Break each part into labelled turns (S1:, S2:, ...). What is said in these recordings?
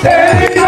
S1: Hey,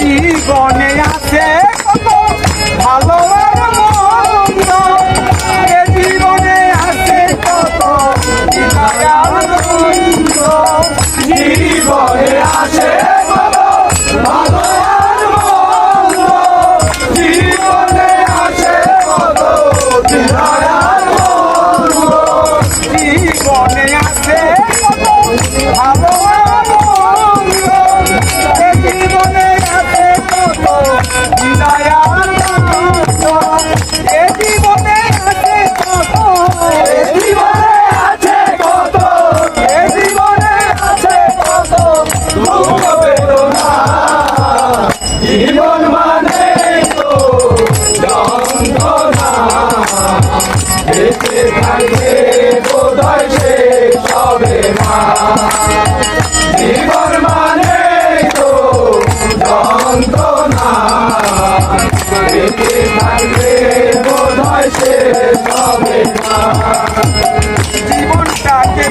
S1: জীবনে না বেঁচে থাকবে বোধয় সে সবে মা জীবন মানে তো যন্ত্রণা বেঁচে থাকবে বোধয় সে সবে মা জীবনটাকে